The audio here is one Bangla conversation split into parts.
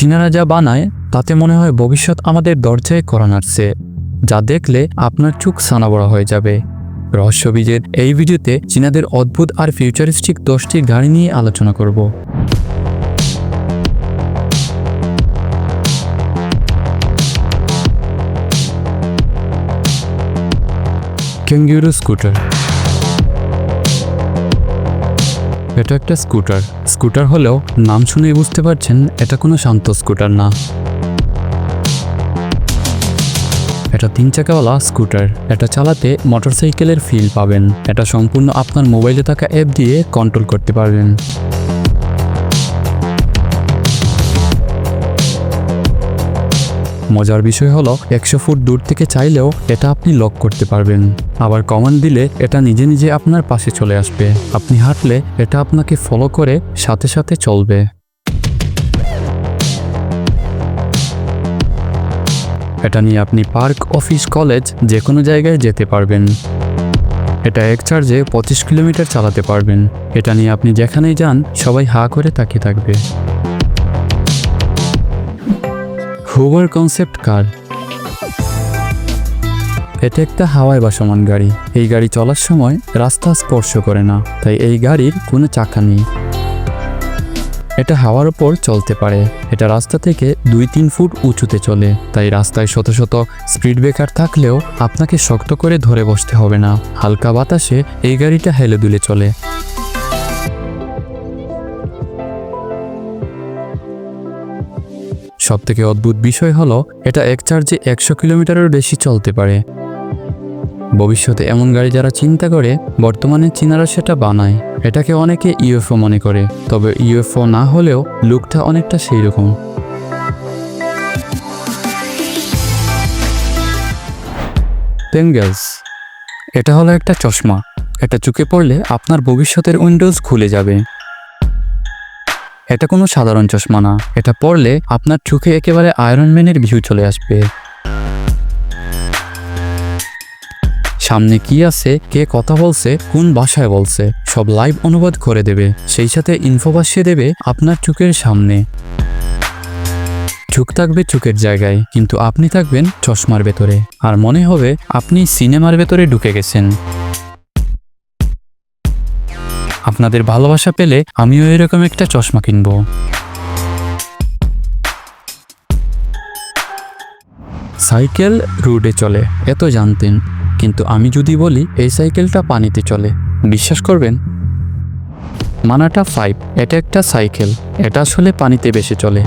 চীনারা যা বানায়, তাতে মনে হয় ভবিষ্যৎ আমাদের দরজায় করা নাড়ছে যা দেখলে আপনার চোখ সানাবড়া হয়ে যাবে। রহস্যবীজের এই ভিডিওতে চীনাদের অদ্ভুত আর ফিউচারিস্টিক দশটি গাড়ি নিয়ে আলোচনা করব। ক্যাঙ্গুরু স্কুটার এটা একটা স্কুটার। স্কুটার হলেও নাম শুনেই বুঝতে পারছেন, এটা কোনো শান্ত স্কুটার না। এটা তিন চাকাওয়ালা স্কুটার। এটা চালাতে মোটরসাইকেলের ফিল পাবেন। এটা সম্পূর্ণ আপনার মোবাইলে থাকা অ্যাপ দিয়ে কন্ট্রোল করতে পারবেন। মজার বিষয় হলো, একশো ফুট দূর থেকে চাইলেও এটা আপনি লক করতে পারবেন। আবার কমান্ড দিলে এটা নিজে নিজে আপনার পাশে চলে আসবে। আপনি হাঁটলে এটা আপনাকে ফলো করে সাথে সাথে চলবে। এটা নিয়ে আপনি পার্ক, অফিস, কলেজ যে কোনো জায়গায় যেতে পারবেন। এটা এক চার্জে পঁচিশ কিলোমিটার চালাতে পারবেন। এটা নিয়ে আপনি যেখানেই যান, সবাই হা করে তাকিয়ে থাকবে। হুভার কনসেপ্ট কার এটা একটা হাওয়ায় বাসমান গাড়ি। এই গাড়ি চলার সময় রাস্তা স্পর্শ করে না, তাই এই গাড়ির কোনো চাকা নেই। এটা হাওয়ার ওপর চলতে পারে। এটা রাস্তা থেকে দুই তিন ফুট উঁচুতে চলে, তাই রাস্তায় শত শত স্পিড ব্রেকার থাকলেও আপনাকে শক্ত করে ধরে বসতে হবে না। হালকা বাতাসে এই গাড়িটা হেলে দুলে চলে। সব থেকে অদ্ভুত বিষয় হলো, এটা এক চার্জে একশো কিলোমিটারের বেশি চলতে পারে। ভবিষ্যতে এমন গাড়ি যারা চিন্তা করে, বর্তমানে চীনারা সেটা বানায়। এটাকে অনেকে ইউএফও মনে করে, তবে ইউএফও না হলেও লুকটা অনেকটা সেই রকম পেঙ্গেলস এটা হলো একটা চশমা। এটা চুকে পড়লে আপনার ভবিষ্যতের উইন্ডোজ খুলে যাবে। এটা কোনো সাধারণ চশমা না। এটা পড়লে আপনার চোখে একেবারে আয়রন ম্যানের ভিউ চলে আসবে। সামনে কি আছে, কে কথা বলছে, কোন ভাষায় বলছে, সব লাইভ অনুবাদ করে দেবে। সেই সাথে ইনফো ভাসিয়ে দেবে আপনার চোখের সামনে। চোখ থাকবে চোখের জায়গায়, কিন্তু আপনি থাকবেন চশমার ভেতরে। আর মনে হবে আপনি সিনেমার ভেতরে ঢুকে গেছেন। আপনাদের ভালোবাসা পেলে আমিও এরকম একটা চশমা কিনবো। সাইকেল রোডে চলে এত জানতেন। কিন্তু আমি যদি বলি, এই সাইকেলটা পানিতে চলে। বিশ্বাস করবেন? মানাটা ফাইভ এটা একটা সাইকেল, এটা আসলে পানিতে বেশি চলে।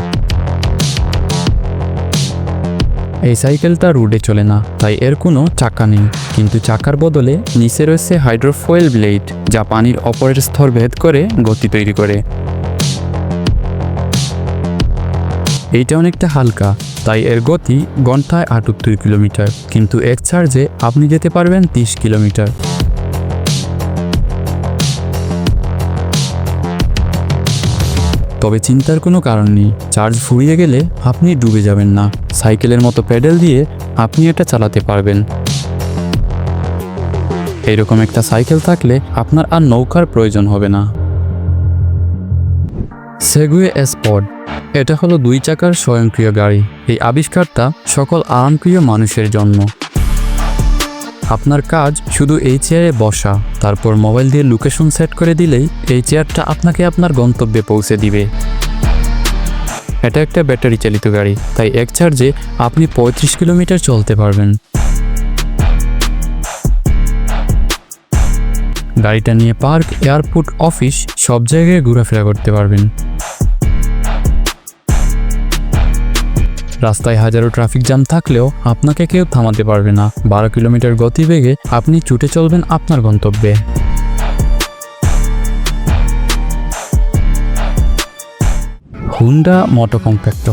এই সাইকেলটা রোডে চলে না, তাই এর কোনো চাকা নেই। কিন্তু চাকার বদলে নিচে রয়েছে হাইড্রোফয়েল ব্লেড, যা পানির অপরের স্তর ভেদ করে গতি তৈরি করে। এইটা অনেকটা হালকা, তাই এর গতি ঘন্টায় আটাত্তর কিলোমিটার, কিন্তু এক চার্জে আপনি যেতে পারবেন তিরিশ কিলোমিটার। তবে চিন্তার কোনো কারণ নেই, চার্জ ফুরিয়ে গেলে আপনি ডুবে যাবেন না। সাইকেলের মতো প্যাডেল দিয়ে আপনি এটা চালাতে পারবেন। এইরকম একটা সাইকেল থাকলে আপনার আর নৌকার প্রয়োজন হবে না। সেগুয়ে স্পড এটা হলো দুই চাকার স্বয়ংক্রিয় গাড়ি। এই আবিষ্কারটা সকল আরামপ্রিয় মানুষের জন্য। আপনার কাজ শুধু এই চেয়ারে বসা, তারপর মোবাইল দিয়ে লোকেশন সেট করে দিলেই এই চেয়ারটা আপনাকে আপনার গন্তব্যে পৌঁছে দিবে। এটা একটা ব্যাটারি চালিত গাড়ি, তাই এক চার্জে আপনি পঁয়ত্রিশ কিলোমিটার চলতে পারবেন। গাড়িটা নিয়ে পার্ক, এয়ারপোর্ট, অফিস, সব জায়গায় ঘোরাফেরা করতে পারবেন। রাস্তায় হাজারো ট্রাফিক জ্যাম থাকলেও আপনাকে কেউ থামাতে পারবে না। বারো কিলোমিটার গতিবেগে আপনি ছুটে চলবেন আপনার গন্তব্যে। Honda moto compact.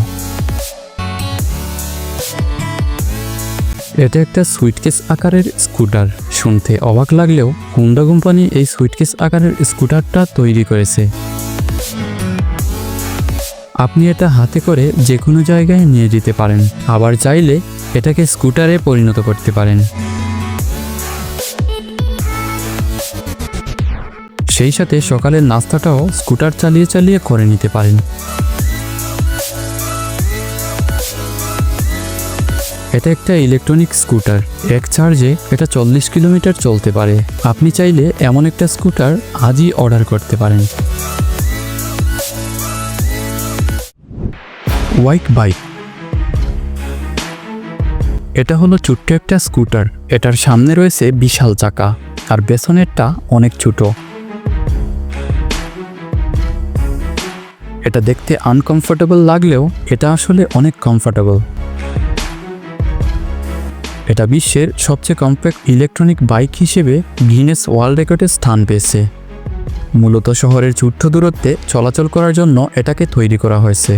এটা একটা সুইটকেস আকারের স্কুটার। শুনতে অবাক লাগলেও হুন্ডা কোম্পানি এই সুইটকেস আকারের স্কুটারটা তৈরি করেছে। আপনি এটা হাতে করে যে কোনো জায়গায় নিয়ে যেতে পারেন। আবার চাইলে এটাকে স্কুটারে পরিণত করতে পারেন। সেই সাথে সকালের নাস্তাটাও স্কুটার চালিয়ে চালিয়ে করে নিতে পারেন। এটা একটা ইলেকট্রনিক স্কুটার এক চার্জে এটা চল্লিশ কিলোমিটার চলতে পারে। আপনি চাইলে এমন একটা স্কুটার আজই অর্ডার করতে পারেন। ওয়াইক বাইক এটা হলো ছোট্ট একটা স্কুটার এটার সামনে রয়েছে বিশাল চাকা। আর পেছনেরটা অনেক ছোট। এটা দেখতে আনকমফোর্টেবল লাগলেও এটা আসলে অনেক কমফোর্টেবল এটা বিশ্বের সবচেয়ে কম্প্যাক্ট ইলেকট্রনিক বাইক হিসেবে গিনেস ওয়ার্ল্ড রেকর্ডে স্থান পেয়েছে। মূলত শহরের ছোট্ট দূরত্বে চলাচল করার জন্য এটাকে তৈরি করা হয়েছে।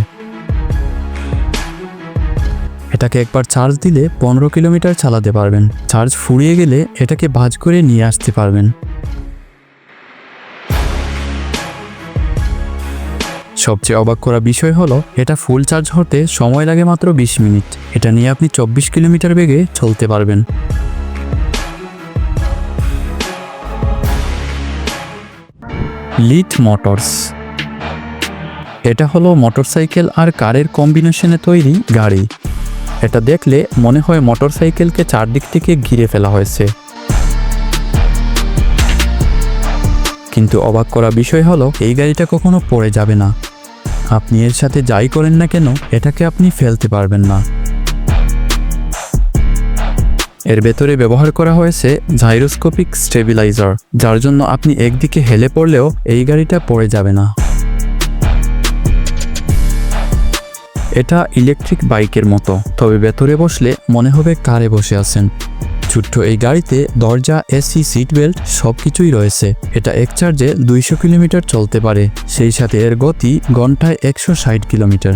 এটাকে একবার চার্জ দিলে পনেরো কিলোমিটার চালাতে পারবেন। চার্জ ফুরিয়ে গেলে এটাকে ভাজ করে নিয়ে আসতে পারবেন। সবচেয়ে অবাক করা বিষয় হলো, এটা ফুল চার্জ হতে সময় লাগে মাত্র বিশ মিনিট। এটা নিয়ে আপনি চব্বিশ কিলোমিটার বেগে চলতে পারবেন। লিথ মোটরস এটা হলো মোটরসাইকেল আর কারের কম্বিনেশনে তৈরি গাড়ি। এটা দেখলে মনে হয় মোটরসাইকেলকে চারদিক থেকে ঘিরে ফেলা হয়েছে। কিন্তু অবাক করা বিষয় হলো, এই গাড়িটা কখনো পড়ে যাবে না। আপনি এর সাথে যাই করেন না কেন, এটাকে আপনি ফেলতে পারবেন না। এর ভেতরে ব্যবহার করা হয়েছে জাইরোস্কোপিক স্টেবিলাইজার, যার জন্য আপনি একদিকে হেলে পড়লেও এই গাড়িটা পড়ে যাবে না। এটা ইলেকট্রিক বাইকের মতো, তবে ভেতরে বসলে মনে হবে কারে বসে আছেন। ছোট্ট এই গাড়িতে দরজা, এসি সিট বেল্ট সব কিছুই রয়েছে। এটা এক চার্জে দুইশো কিলোমিটার চলতে পারে। সেই সাথে এর গতি ঘন্টায় একশো ষাট কিলোমিটার।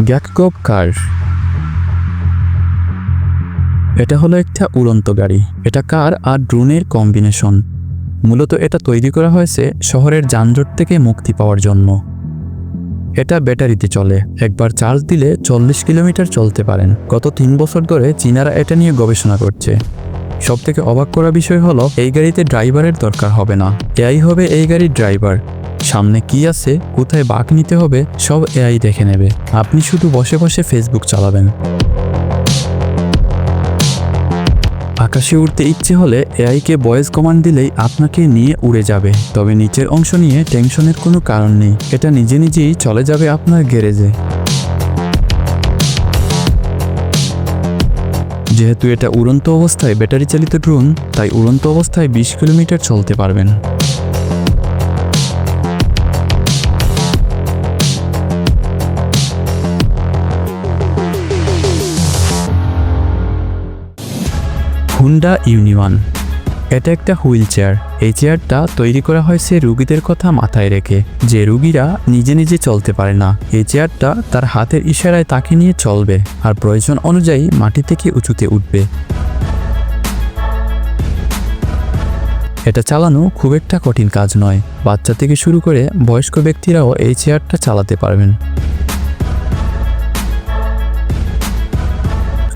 গ্যাককপ কার? এটা হলো একটা উড়ন্ত গাড়ি। এটা কার আর ড্রোনের কম্বিনেশন? মূলত এটা তৈরি করা হয়েছে শহরের যানজট থেকে মুক্তি পাওয়ার জন্য। এটা ব্যাটারিতে চলে। একবার চার্জ দিলে চল্লিশ কিলোমিটার চলতে পারেন। গত তিন বছর ধরে চীনারা এটা নিয়ে গবেষণা করছে। সব থেকে অবাক করা বিষয় হলো, এই গাড়িতে ড্রাইভারের দরকার হবে না। এআই হবে এই গাড়ির ড্রাইভার। সামনে কি আছে, কোথায় বাঁক নিতে হবে, সব এআই দেখে নেবে। আপনি শুধু বসে বসে ফেসবুক চালাবেন। আকাশে উড়তে ইচ্ছে হলে এআইকে ভয়েস কমান্ড দিলেই আপনাকে নিয়ে উড়ে যাবে। তবে নিচের অংশ নিয়ে টেনশনের কোনো কারণ নেই। এটা নিজে নিজেই চলে যাবে আপনার গ্যারেজে। যেহেতু এটা উড়ন্ত অবস্থায় ব্যাটারি চালিত ড্রোন, তাই উড়ন্ত অবস্থায় বিশ কিলোমিটার চলতে পারবেন। হুন্ডা ইউনিওয়ান এটা একটা হুইল চেয়ার। এই চেয়ারটা তৈরি করা হয়েছে রুগীদের কথা মাথায় রেখে, যে রুগীরা নিজে নিজে চলতে পারে না। এই চেয়ারটা তার হাতের ইশারায় তাকে নিয়ে চলবে আর প্রয়োজন অনুযায়ী মাটি থেকে উঁচুতে উঠবে। এটা চালানো খুব একটা কঠিন কাজ নয়। বাচ্চা থেকে শুরু করে বয়স্ক ব্যক্তিরাও এই চেয়ারটা চালাতে পারবেন।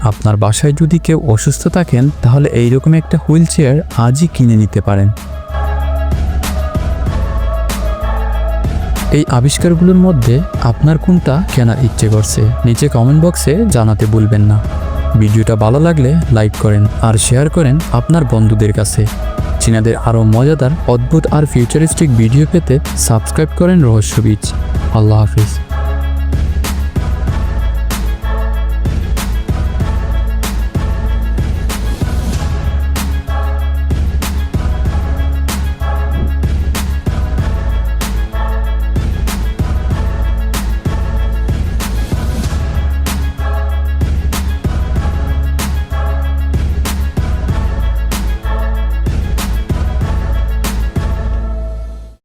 আপনার বাসায় যদি কেউ অসুস্থ থাকেন, তাহলে এইরকম একটা হুইল চেয়ার আজই কিনে নিতে পারেন। এই আবিষ্কারগুলোর মধ্যে আপনার কোনটা কেনার ইচ্ছে করছে, নিচে কমেন্ট বক্সে জানাতে ভুলবেন না। ভিডিওটা ভালো লাগলে লাইক করেন আর শেয়ার করেন আপনার বন্ধুদের কাছে। চীনাদের আরও মজাদার, অদ্ভুত আর ফিউচারিস্টিক ভিডিও পেতে সাবস্ক্রাইব করেন রহস্য বীজ। আল্লাহ হাফিজ।